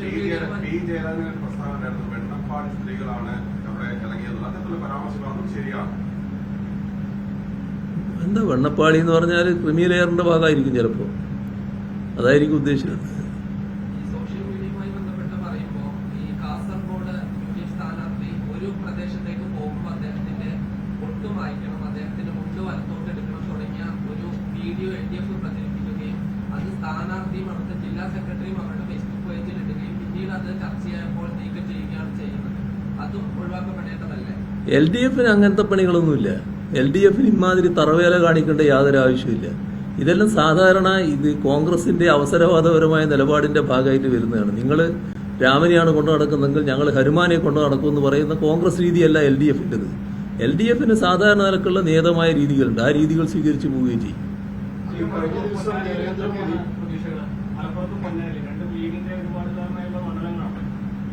P Jayarajan പ്രസ്താവന ഉണ്ടായിരുന്നു വെണ്ണപ്പാടി സ്ത്രീകളാണ് അവിടെ ഇറങ്ങിയത്. അങ്ങനത്തെ പരാമർശങ്ങളൊന്നും ശരിയാണ്. എന്താ വെണ്ണപ്പാളി എന്ന് പറഞ്ഞാൽ ക്രിമി ലെയറിന്റെ ഭാഗമായിരിക്കും ചിലപ്പോൾ. അതായിരിക്കും ഉദ്ദേശിച്ചത്. ഈ സോഷ്യൽ മീഡിയയുമായി ബന്ധപ്പെട്ട് പറയുമ്പോൾ ഈ കാസർഗോഡ് യു ഡി എഫ് സ്ഥാനാർത്ഥി ഒരു പ്രദേശത്തേക്ക് പോകുമ്പോൾ അദ്ദേഹത്തിന്റെ ഒട്ട് മായ്ക്കണം അദ്ദേഹത്തിന്റെ മുണ്ട് വലത്തോട്ട് എടുക്കണം തുടങ്ങിയ ഒരു വീഡിയോ എൽ ഡി എഫ് പ്രചരിപ്പിക്കുകയും അത് സ്ഥാനാർത്ഥിയും അവിടുത്തെ ജില്ലാ സെക്രട്ടറിയും അവരുടെ ഫേസ്ബുക്ക് പേജിൽ ഇടുകയും പിന്നീട് അത് ചർച്ചയായപ്പോൾ നീക്കം ചെയ്യുകയാണ് ചെയ്യുന്നത് അതും ഒഴിവാക്കപ്പെടേണ്ടതല്ലേ എൽ ഡി എഫിന് അങ്ങനത്തെ പണികളൊന്നുമില്ല എൽ ഡി എഫിന് ഇമാതിരി തറവേല കാണിക്കേണ്ട യാതൊരു ആവശ്യമില്ല ഇതെല്ലാം സാധാരണ ഇത് കോൺഗ്രസിന്റെ അവസരവാദപരമായ നിലപാടിന്റെ ഭാഗമായിട്ട് വരുന്നതാണ് നിങ്ങൾ രാമനെയാണ് കൊണ്ടു നടക്കുന്നതെങ്കിൽ ഞങ്ങൾ ഹനുമാനെ കൊണ്ടു നടക്കുമെന്ന് പറയുന്ന കോൺഗ്രസ് രീതിയല്ല എൽ ഡി എഫിന്റെത് എൽ ഡി എഫിന് സാധാരണ നിലക്കുള്ള നിയതമായ രീതികളുണ്ട് ആ രീതികൾ സ്വീകരിച്ചു പോവുകയും ചെയ്യും മലപ്പുറത്തും പൊന്നാലി. രണ്ടും ലീഗിന്റെ ഒരുപാട് ധാരണയുള്ള മണ്ഡലങ്ങളാണ്.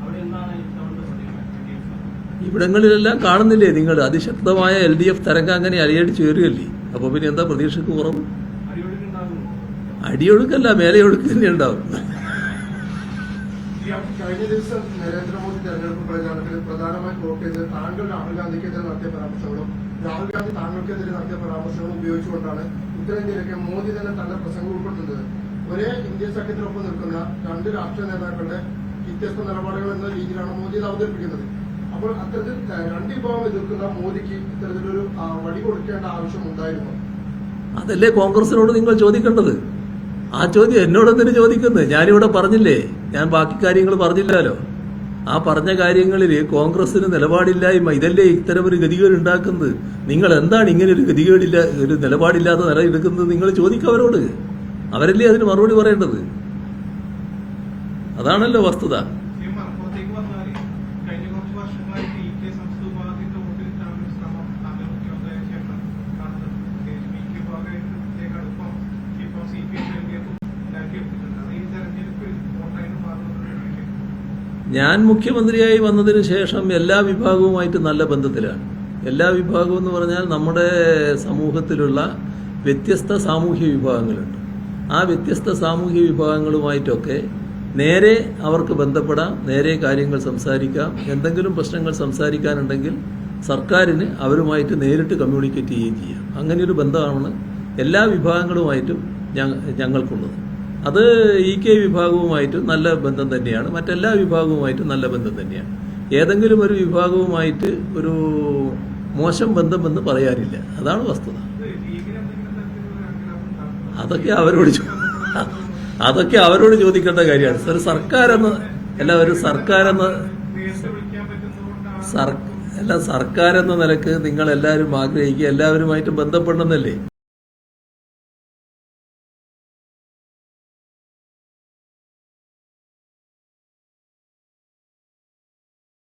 അവിടെ എന്താണ് ഇത്തവണത്തെ പ്രതീക്ഷ ഇവിടങ്ങളിലെല്ലാം കാണുന്നില്ലേ നിങ്ങൾ? അതിശക്തമായ എൽ ഡി എഫ് തരംഗം അങ്ങനെ അലയടിച്ച് ചേരുകയല്ലേ? അപ്പോൾ പിന്നെ എന്താ പ്രതീക്ഷക്ക് കുറവ്? അടിയൊഴുക്കല്ല മേലെയൊഴുക്ക് തന്നെ ഉണ്ടാവും. ഈ കഴിഞ്ഞ ദിവസം നരേന്ദ്രമോദി തെരഞ്ഞെടുപ്പ് പ്രചാരണത്തിൽ പ്രധാനമായി ഫോക്കസ് ചെയ്തത് താങ്കൾ രാഹുൽ ഗാന്ധിക്കെതിരെ നടത്തിയ പരാമർശങ്ങളും രാഹുൽ ഗാന്ധി താങ്കൾക്കെതിരെ നടത്തിയ പരാമർശങ്ങളും ഉപയോഗിച്ചുകൊണ്ടാണ് ഉത്തരേന്ത്യയിലൊക്കെ മോദി തന്നെ തന്റെ പ്രസംഗം ഉൾപ്പെടുത്തുന്നത്. ഒരേ ഇന്ത്യ സഖ്യത്തിനൊപ്പം നിൽക്കുന്ന രണ്ട് രാഷ്ട്രീയ നേതാക്കളുടെ വ്യത്യസ്ത നിലപാടുകൾ എന്ന രീതിയിലാണ് മോദി ഇത് അവതരിപ്പിക്കുന്നത്. അപ്പോൾ അത്തരത്തിൽ രണ്ട് വിഭാഗം എതിർക്കുന്ന മോദിക്ക് ഇത്തരത്തിലൊരു വഴി കൊടുക്കേണ്ട ആവശ്യം ഉണ്ടായിരുന്നു? അതല്ലേ കോൺഗ്രസിനോട് നിങ്ങൾ ചോദിക്കേണ്ടത്? ആ ചോദ്യം എന്നോട് എന്തിനു ചോദിക്കുന്നത്? ഞാനിവിടെ പറഞ്ഞില്ലേ ഞാൻ ബാക്കി കാര്യങ്ങൾ പറഞ്ഞില്ലല്ലോ. ആ പറഞ്ഞ കാര്യങ്ങളിൽ കോൺഗ്രസിന് നിലപാടില്ലായ്മ ഇതല്ലേ ഇത്തരം ഒരു ഗതികേട് ഉണ്ടാക്കുന്നത്? നിങ്ങൾ എന്താണ് ഇങ്ങനെ ഒരു ഗതികേടില്ല ഒരു നിലപാടില്ലാത്ത നില എടുക്കുന്നത് നിങ്ങൾ ചോദിക്കും അവരോട്. അവരല്ലേ അതിന് മറുപടി പറയേണ്ടത്? അതാണല്ലോ വസ്തുത. ഞാൻ മുഖ്യമന്ത്രിയായി വന്നതിന് ശേഷം എല്ലാ വിഭാഗവുമായിട്ട് നല്ല ബന്ധത്തിലാണ്. എല്ലാ വിഭാഗവും എന്ന് പറഞ്ഞാൽ നമ്മുടെ സമൂഹത്തിലുള്ള വ്യത്യസ്ത സാമൂഹ്യ വിഭാഗങ്ങളുണ്ട്. ആ വ്യത്യസ്ത സാമൂഹ്യ വിഭാഗങ്ങളുമായിട്ടൊക്കെ നേരെ അവർക്ക് ബന്ധപ്പെടാം നേരെ കാര്യങ്ങൾ സംസാരിക്കാം. എന്തെങ്കിലും പ്രശ്നങ്ങൾ സംസാരിക്കാനുണ്ടെങ്കിൽ സർക്കാരിന് അവരുമായിട്ട് നേരിട്ട് കമ്മ്യൂണിക്കേറ്റ് ചെയ്യുകയും ചെയ്യാം. അങ്ങനെ ഒരു ബന്ധമാണ് എല്ലാ വിഭാഗങ്ങളുമായിട്ടും ഞങ്ങ- ഞങ്ങൾക്കുള്ളത്. അത് ഇ കെ വിഭാഗവുമായിട്ട് നല്ല ബന്ധം തന്നെയാണ്. മറ്റെല്ലാ വിഭാഗവുമായിട്ടും നല്ല ബന്ധം തന്നെയാണ്. ഏതെങ്കിലും ഒരു വിഭാഗവുമായിട്ട് ഒരു മോശം ബന്ധമെന്ന് പറയാനില്ല. അതാണ് വസ്തുത. അതൊക്കെ അവരോട് അതൊക്കെ അവരോട് ചോദിക്കേണ്ട കാര്യമാണ്. ഒരു സർക്കാർ എന്ന അല്ല ഒരു സർക്കാർ എന്ന നേരിട്ട് പറ്റുന്നതുകൊണ്ടാണ് സർ അല്ല സർക്കാരെന്ന നിലയ്ക്ക് നിങ്ങൾ എല്ലാവരും ആഗ്രഹിക്കുക എല്ലാവരുമായിട്ട് ബന്ധപ്പെടണമെന്നല്ലേ?